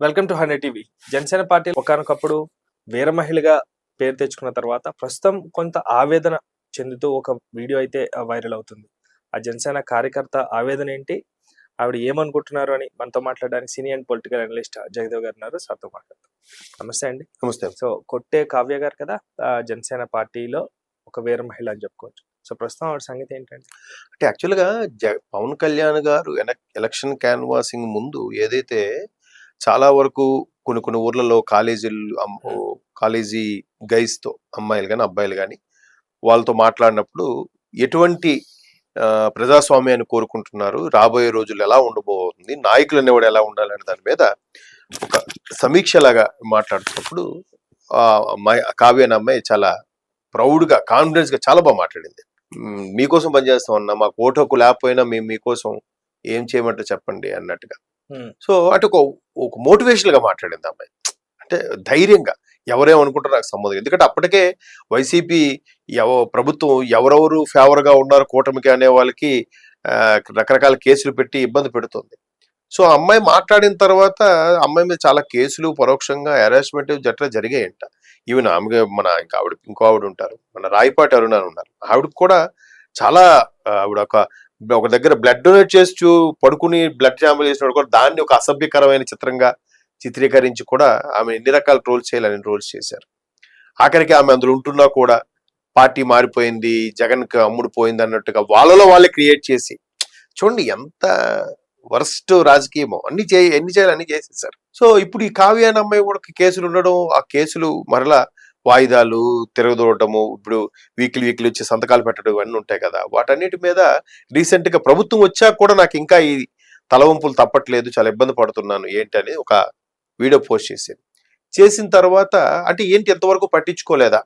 Welcome to hundred TV Janasena party ఒకనొకప్పుడు వీర మహిళగా పేరు తెచ్చుకున్న తర్వాత ప్రస్తుతం కొంత ఆవేదన చెందుతూ ఒక వీడియో అయితే వైరల్ అవుతుంది. ఆ జనసేన కార్యకర్త ఆవేదన ఏంటి? ఆవిడ ఏమనుకుంటున్నారు అని మనతో మాట్లాడడానికి senior and political analyst Jagadev గారు ఉన్నారు. సార్తో మాట్లాడతాం నమస్తే అండి. నమస్తే. సో కొట్టే కావ్య గారు కదా జనసేన పార్టీలో ఒక వీర మహిళ అని చెప్పుకోవచ్చు. సో ప్రస్తుతం ఆవిడ సంగతి ఏంటంటే అంటే యాక్చువల్గా జ పవన్ కళ్యాణ్ గారు ఎలక్షన్ క్యాన్వాసింగ్ ముందు ఏదైతే చాలా వరకు కొన్ని కొన్ని ఊర్లలో కాలేజీలు కాలేజీ గైస్తో అమ్మాయిలు కానీ అబ్బాయిలు కానీ వాళ్ళతో మాట్లాడినప్పుడు ఎటువంటి ప్రజాస్వామ్యాన్ని కోరుకుంటున్నారు? రాబోయే రోజులు ఎలా ఉండబోతుంది? నాయకులు అనేవాడు ఎలా ఉండాలనే దాని మీద ఒక సమీక్షలాగా మాట్లాడుతున్నప్పుడు ఆ అమ్మాయి కావ్య అనే అమ్మాయి చాలా ప్రౌడ్గా కాన్ఫిడెన్స్గా చాలా బాగా మాట్లాడింది. మ్, మీకోసం పనిచేస్తాం అన్న మాకు ఓటు హక్కు లేకపోయినా మేము మీకోసం ఏం చేయమంటే చెప్పండి అన్నట్టుగా. సో అంటే ఒక ఒక గా మాట్లాడింది అమ్మాయి. అంటే ధైర్యంగా. ఎవరేమనుకుంటారో నాకు సంబంధం ఎందుకంటే అప్పటికే వైసీపీ ఎవ ప్రభుత్వం ఎవరెవరు ఫేవర్గా ఉన్నారు కూటమికి అనే వాళ్ళకి రకరకాల కేసులు పెట్టి ఇబ్బంది పెడుతుంది. సో ఆ అమ్మాయి మాట్లాడిన తర్వాత అమ్మాయి మీద చాలా కేసులు పరోక్షంగా హెరాస్మెంట్ జట్ల జరిగాయంట. ఈవెన్ ఆమె మన ఇంకా ఆవిడ ఇంకో ఆవిడ ఉంటారు. మన రాయపాటి అరుణ ఉన్నారు. ఆవిడకి కూడా చాలా ఆవిడ ఒక ఒక దగ్గర బ్లడ్ డొనేట్ చేసి పడుకుని బ్లడ్ శాంపుల్ చేసినప్పుడు కూడా దాన్ని ఒక అసభ్యకరమైన చిత్రంగా చిత్రీకరించి కూడా ఆమె ఎన్ని రకాల ట్రోల్స్ చేయాలని ట్రోల్స్ చేశారు. ఆఖరికి ఆమె అందులో ఉంటున్నా కూడా పార్టీ మారిపోయింది జగన్కి అమ్ముడు పోయింది అన్నట్టుగా వాళ్ళలో వాళ్ళే క్రియేట్ చేసి చూడండి ఎంత వర్స్ట్ రాజకీయమో. అన్ని చే ఎన్ని చేయాలి అన్ని చేసేసారు సో ఇప్పుడు ఈ కావ్య అమ్మాయి కూడా కేసులు ఉండడం ఆ కేసులు మరలా వాయిదాలు తిరగదూడటము ఇప్పుడు వీక్లీ వీక్లీ వచ్చి సంతకాలు పెట్టడం ఇవన్నీ ఉంటాయి కదా. వాటన్నిటి మీద రీసెంట్గా ప్రభుత్వం వచ్చాక కూడా నాకు ఇంకా ఈ తలవంపులు తప్పట్లేదు చాలా ఇబ్బంది పడుతున్నాను. ఏంటని ఒక వీడియో పోస్ట్ చేసింది. చేసిన తర్వాత అంటే ఏంటి ఎంతవరకు పట్టించుకోలేదా?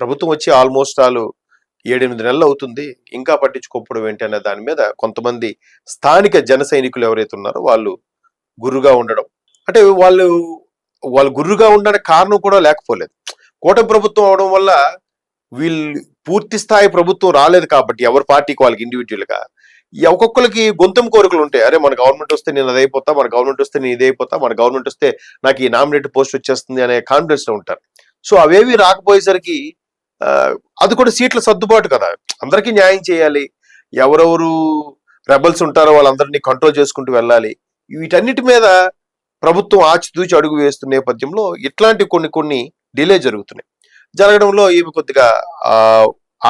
ప్రభుత్వం వచ్చి ఆల్మోస్ట్ ఆల్ ఏడెనిమిది నెలలు అవుతుంది. ఇంకా పట్టించుకోకపోవడం ఏంటి అనే దాని మీద కొంతమంది స్థానిక జన సైనికులు ఎవరైతే ఉన్నారో వాళ్ళు గుర్రుగా ఉండడం. అంటే వాళ్ళు వాళ్ళు గుర్రుగా ఉండడానికి కారణం కూడా లేకపోలేదు. కూటమి ప్రభుత్వం అవడం వల్ల వీళ్ళు పూర్తి స్థాయి ప్రభుత్వం రాలేదు కాబట్టి ఎవరి పార్టీకి వాళ్ళకి ఇండివిజువల్గా. ఒక్కొక్కరికి గొంతం కోరికలు ఉంటాయి. అరే మన గవర్నమెంట్ వస్తే నేను అదైపోతా మన గవర్నమెంట్ వస్తే నేను ఇదైపోతా మన గవర్నమెంట్ వస్తే నాకు ఈ నామినేట్ పోస్ట్ వచ్చేస్తుంది అనే కాన్ఫిడెన్స్లో ఉంటారు. సో అవేవి రాకపోయేసరికి అది కూడా సీట్ల సర్దుబాటు కదా. అందరికీ న్యాయం చేయాలి. ఎవరెవరు రెబల్స్ ఉంటారో వాళ్ళందరినీ కంట్రోల్ చేసుకుంటూ వెళ్ళాలి. వీటన్నిటి మీద ప్రభుత్వం ఆచితూచి అడుగు వేస్తున్న నేపథ్యంలో ఇట్లాంటి కొన్ని కొన్ని డిలే జరుగుతున్నాయి. జరగడంలో ఈమె కొద్దిగా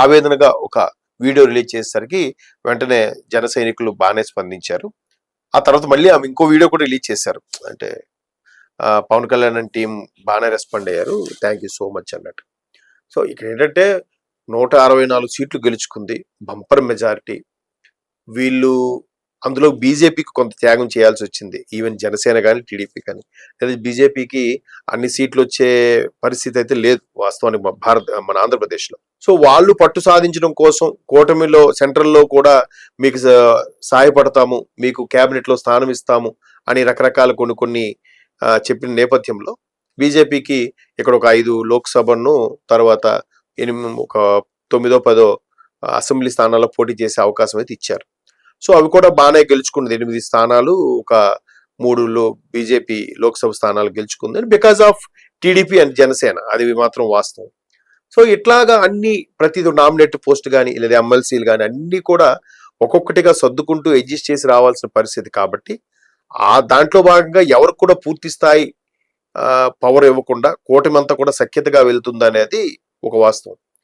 ఆవేదనగా ఒక వీడియో రిలీజ్ చేసేసరికి వెంటనే జన సైనికులు బాగానే స్పందించారు. ఆ తర్వాత మళ్ళీ ఆమె ఇంకో వీడియో కూడా రిలీజ్ చేశారు. అంటే పవన్ కళ్యాణ్ టీం బాగానే రెస్పాండ్ అయ్యారు. థ్యాంక్ యూ సో మచ్ అన్నట్టు. సో ఇక్కడ ఏంటంటే నూట అరవై నాలుగు సీట్లు గెలుచుకుంది బంపర్ మెజారిటీ. వీళ్ళు అందులో బీజేపీకి కొంత త్యాగం చేయాల్సి వచ్చింది. ఈవెన్ జనసేన కానీ టీడీపీ కానీ. లేదా బీజేపీకి అన్ని సీట్లు వచ్చే పరిస్థితి అయితే లేదు వాస్తవానికి భారత మన ఆంధ్రప్రదేశ్లో. సో వాళ్ళు పట్టు సాధించడం కోసం కూటమిలో సెంట్రల్లో కూడా మీకు సహాయపడతాము మీకు క్యాబినెట్లో స్థానం ఇస్తాము అని రకరకాల కొన్ని కొన్ని చెప్పిన నేపథ్యంలో బీజేపీకి ఇక్కడ ఒక ఐదు లోక్సభను తర్వాత ఎనిమిది ఒక తొమ్మిదో పదో అసెంబ్లీ స్థానాల్లో పోటీ చేసే అవకాశం అయితే ఇచ్చారు. సో అవి కూడా బాగానే గెలుచుకున్నది. ఎనిమిది స్థానాలు ఒక మూడు లో బీజేపీ లోక్సభ స్థానాలు గెలుచుకుంది. Because of TDP and Janasena అది మాత్రం వాస్తవం. సో ఇట్లాగా అన్ని ప్రతి నామినేట్ పోస్ట్ కానీ లేదా ఎమ్మెల్సీలు కానీ అన్ని కూడా ఒక్కొక్కటిగా సర్దుకుంటూ అడ్జస్ట్ చేసి రావాల్సిన పరిస్థితి కాబట్టి ఆ దాంట్లో భాగంగా ఎవరికి కూడా పూర్తి స్థాయి పవర్ ఇవ్వకుండా కూటమి అంతా కూడా సఖ్యతగా వెళ్తుంది అనేది ఒక వాస్తవం.